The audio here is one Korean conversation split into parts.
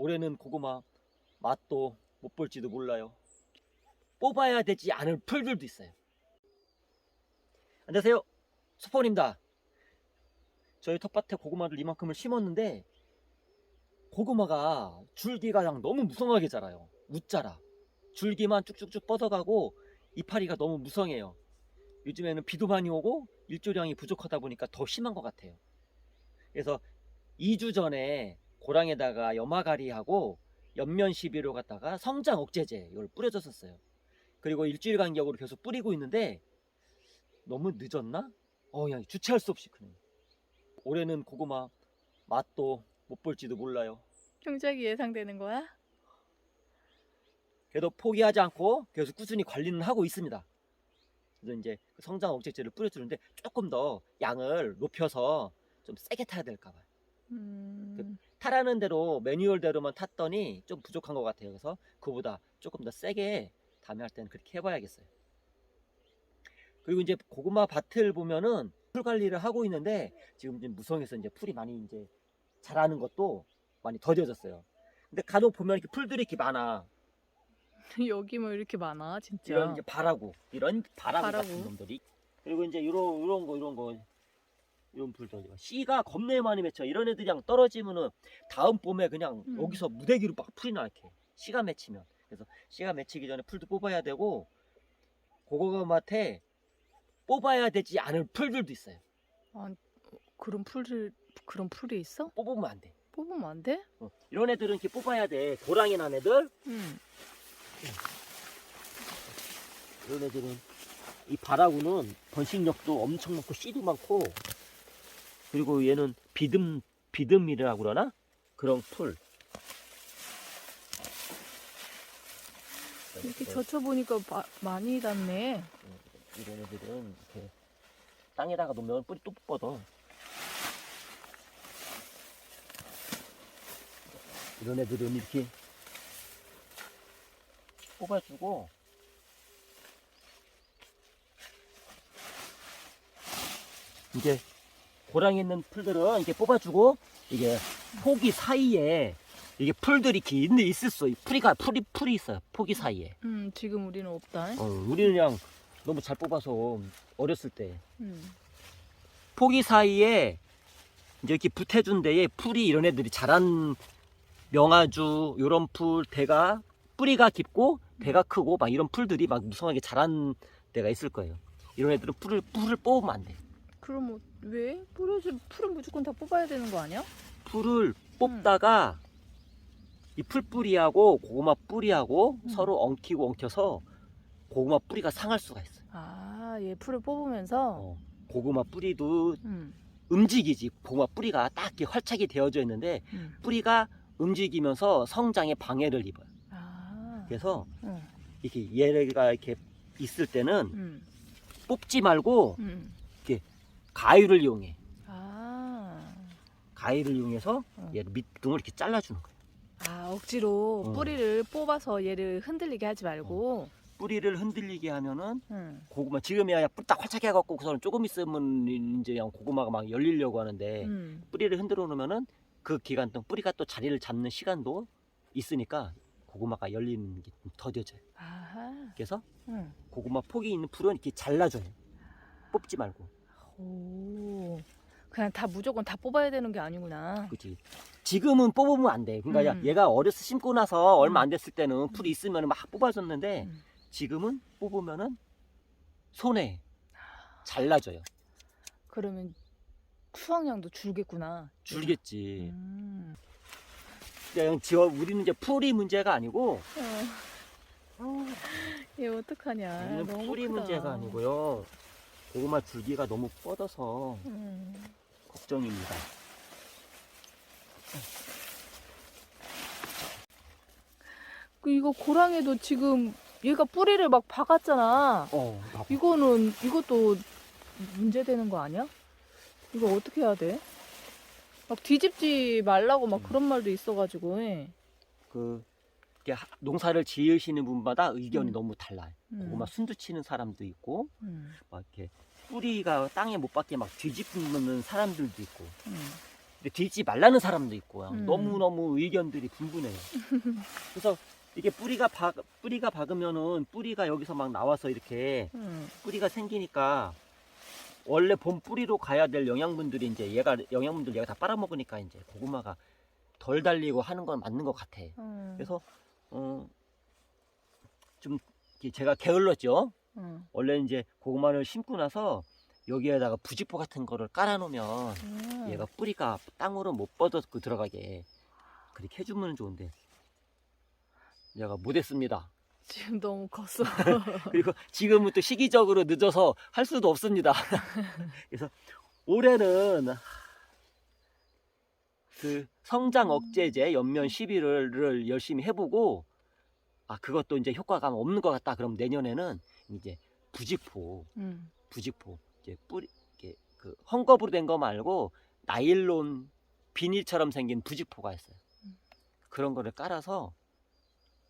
올해는 고구마 맛도 못 볼지도 몰라요. 뽑아야 되지 않을 풀들도 있어요. 안녕하세요. 소포입니다. 저희 텃밭에 고구마를 이만큼을 심었는데 고구마가 줄기가 그냥 너무 무성하게 자라요. 웃자라. 줄기만 쭉쭉쭉 뻗어가고 이파리가 너무 무성해요. 요즘에는 비도 많이 오고 일조량이 부족하다 보니까 더 심한 것 같아요. 그래서 2주 전에 고랑에다가 염화가리하고 연면 시비로 갖다가 성장 억제제 이걸 뿌려줬었어요. 그리고 일주일 간격으로 계속 뿌리고 있는데 너무 늦었나? 어, 그냥 주체할 수 없이 크네. 올해는 고구마 맛도 못 볼지도 몰라요. 경작이 예상되는 거야? 그래도 포기하지 않고 계속 꾸준히 관리는 하고 있습니다. 그래서 이제 그 성장 억제제를 뿌려주는데 조금 더 양을 높여서 좀 세게 타야 될까 봐요. 음, 타라는 대로 매뉴얼대로만 탔더니 좀 부족한 것 같아요. 그래서 그보다 조금 더 세게 다음에 할 때는 그렇게 해봐야겠어요. 그리고 이제 고구마 밭을 보면은 풀 관리를 하고 있는데 지금 이제 무성해서 이제 풀이 많이 이제 자라는 것도 많이 더뎌졌어요. 근데 간혹 보면 이렇게 풀들이 이렇게 많아. 여기 뭐 이렇게 많아 진짜. 이런 이제 바라고 이런 바라고, 바라고. 같은 놈들이 그리고 이제 이런 이런 거 이런 거 이런 풀들 씨가 겁내 많이 맺혀 이런 애들이 그냥 떨어지면은 다음 봄에 그냥 음. 여기서 무대기로 막 풀이 나 이렇게 씨가 맺히면 그래서 씨가 맺히기 전에 풀도 뽑아야 되고 고구마밭에 뽑아야 되지 않을 풀들도 있어요 그런 풀을 그런 풀이 있어? 뽑으면 안 돼 뽑으면 안 돼? 어, 이런 애들은 이렇게 뽑아야 돼 고랑이 난 애들 응. 이런 애들은 이 바라구는 번식력도 엄청 많고 씨도 많고 그리고 얘는 비듬 비듬이라고 그러나? 그런 풀. 이렇게 젖혀 보니까 많이 닿네. 이런 애들은 이렇게 땅에다가 놓으면 뿌리 또 뻗어. 이런 애들은 이렇게 뽑아주고 이제 고랑 있는 풀들은 이렇게 뽑아주고 이게 포기 사이에 이게 풀들이 이렇게 있, 있을 수 있, 풀이가 풀이 풀이 있어요 포기 사이에 음 지금 우리는 없다. 어, 우리는 그냥 너무 잘 뽑아서 어렸을 때 음. 포기 사이에 이제 이렇게 붙여준 데에 풀이 이런 애들이 자란 명아주 요런 풀 대가 뿌리가 깊고 대가 크고 막 이런 풀들이 막 무성하게 자란 데가 있을 거예요. 이런 애들은 풀을 풀을 뽑으면 안 돼. 그럼 뭐, 왜? 뿌려지 풀은 무조건 다 뽑아야 되는 거 아니야? 풀을 뽑다가 이 풀뿌리하고 고구마 뿌리하고 음. 서로 엉키고 엉켜서 고구마 뿌리가 상할 수가 있어요. 아, 얘 풀을 뽑으면서. 어, 고구마 뿌리도 음. 움직이지. 고구마 뿌리가 딱 이렇게 활착이 되어져 있는데 음. 뿌리가 움직이면서 성장에 방해를 입어요. 아. 그래서 응. 이렇게 얘가 이렇게 있을 때는 음. 뽑지 말고 음. 가위를 이용해. 아. 가위를 이용해서 어. 얘를 밑둥을 이렇게 잘라주는 거예요. 아, 억지로 어. 뿌리를 뽑아서 얘를 흔들리게 하지 말고. 뿌리를 흔들리게 하면은 응. 고구마 지금이야 딱 활착해갖고 그서는 조금 있으면 이제 그냥 고구마가 막 열리려고 하는데 음. 뿌리를 흔들어 놓으면은 그 기간 동안 뿌리가 또 자리를 잡는 시간도 있으니까 고구마가 열리는 게 더뎌져요. 아하. 그래서 응. 고구마 폭이 있는 풀은 이렇게 잘라줘요. 뽑지 말고. 오. 그냥 다 무조건 다 뽑아야 되는 게 아니구나. 그치. 지금은 뽑으면 안 돼. 그러니까 음. 얘가 어려서 심고 나서 얼마 음. 안 됐을 때는 풀이 있으면 막 뽑아줬는데 음. 지금은 뽑으면은 손에 잘라줘요. 그러면 수확량도 줄겠구나. 줄겠지. 음. 그냥 지어 우리는 이제 풀이 문제가 아니고 어. 얘 어떡하냐. 너무 풀이 크다. 문제가 아니고요. 고구마 줄기가 너무 뻗어서 음. 걱정입니다. 그 이거 고랑에도 지금 얘가 뿌리를 막 박았잖아. 어, 나 이거는 이것도 문제되는 거 아니야? 이거 어떻게 해야 돼? 막 뒤집지 말라고 막 음. 그런 말도 있어가지고. 예. 그 농사를 지으시는 분마다 의견이 음. 너무 달라요. 음. 고구마 순두 치는 사람도 있고 음. 막 이렇게 뿌리가 땅에 못 박게 막 뒤집는 사람들도 있고 음. 근데 뒤집지 말라는 사람도 있고 음. 너무 너무 의견들이 분분해요. 그래서 이게 뿌리가 박 뿌리가 박으면은 뿌리가 여기서 막 나와서 이렇게 응. 뿌리가 생기니까 원래 본 뿌리로 가야 될 영양분들이 이제 얘가 영양분들 얘가 다 빨아먹으니까 이제 고구마가 덜 달리고 하는 건 맞는 것 같아. 응. 그래서 어, 좀 제가 게을렀죠. 응. 원래 이제 고구마를 심고 나서 여기에다가 부직포 같은 거를 깔아놓으면 응. 얘가 뿌리가 땅으로 못 뻗어서 들어가게 그렇게 해주면 좋은데 내가 못했습니다. 지금 너무 컸어. 그리고 지금은 또 시기적으로 늦어서 할 수도 없습니다. 그래서 올해는 그 성장 억제제 연면 11을 열심히 해보고 아 그것도 이제 효과가 없는 것 같다. 그럼 내년에는 이제 부직포, 응. 부직포 이제 뿌리 이렇게 그 헝겊으로 된 거 말고 나일론 비닐처럼 생긴 부직포가 있어요. 음. 그런 거를 깔아서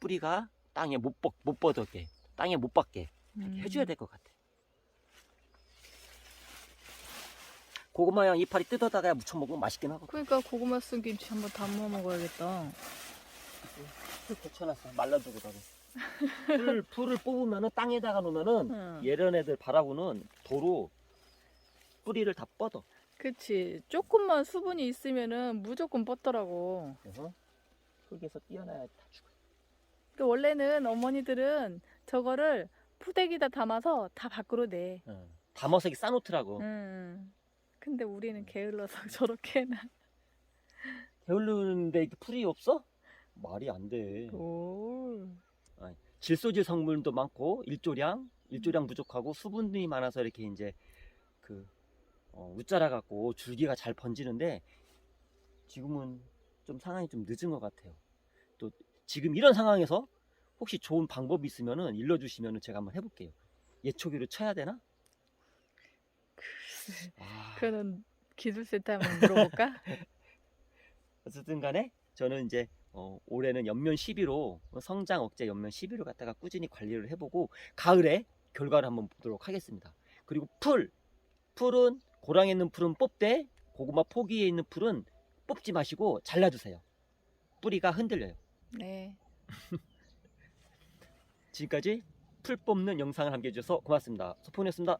뿌리가 땅에 못, 뻗, 못 뻗게 땅에 못 박게 음. 해줘야 될 것 같아. 고구마랑 이파리 뜯어다가 무쳐 먹으면 맛있긴 하고. 그러니까 고구마 쓴 김치 한번 담아 먹어야겠다. 풀 데쳐놨어 말라두고다가. 풀 풀을 뽑으면은 땅에다가 놓으면은 응. 얘런 애들 바라고는 도로 뿌리를 다 뻗어. 그치. 조금만 수분이 있으면은 무조건 뻗더라고. 그래서 흙에서 띄어나야 다 죽어. 근데 원래는 어머니들은 저거를 푸대기다 담아서 다 밖으로 내. 응. 담아서 싸놓더라고. 응. 근데 우리는 게을러서 저렇게 해놔. 게을르는데 풀이 없어? 말이 안 돼. 오. 질소질 성분도 많고 일조량, 일조량 부족하고 수분이 많아서 이렇게 이제 그 어, 웃자라 갖고 줄기가 잘 번지는데 지금은 좀 상황이 좀 늦은 것 같아요. 또 지금 이런 상황에서 혹시 좋은 방법이 있으면은 일러주시면은 제가 한번 해볼게요. 예초기로 쳐야 되나? 글쎄. 아, 그거는 기술센터 한번 물어볼까? 어쨌든 간에 저는 이제 어, 올해는 연면 12로 성장 억제 연면 12로 갖다가 꾸준히 관리를 해보고 가을에 결과를 한번 보도록 하겠습니다. 그리고 풀 풀은 고랑에 있는 풀은 뽑되 고구마 포기에 있는 풀은 뽑지 마시고 잘라주세요. 뿌리가 흔들려요. 네. 지금까지 풀 뽑는 영상을 함께 해주셔서 고맙습니다. 소폰이었습니다.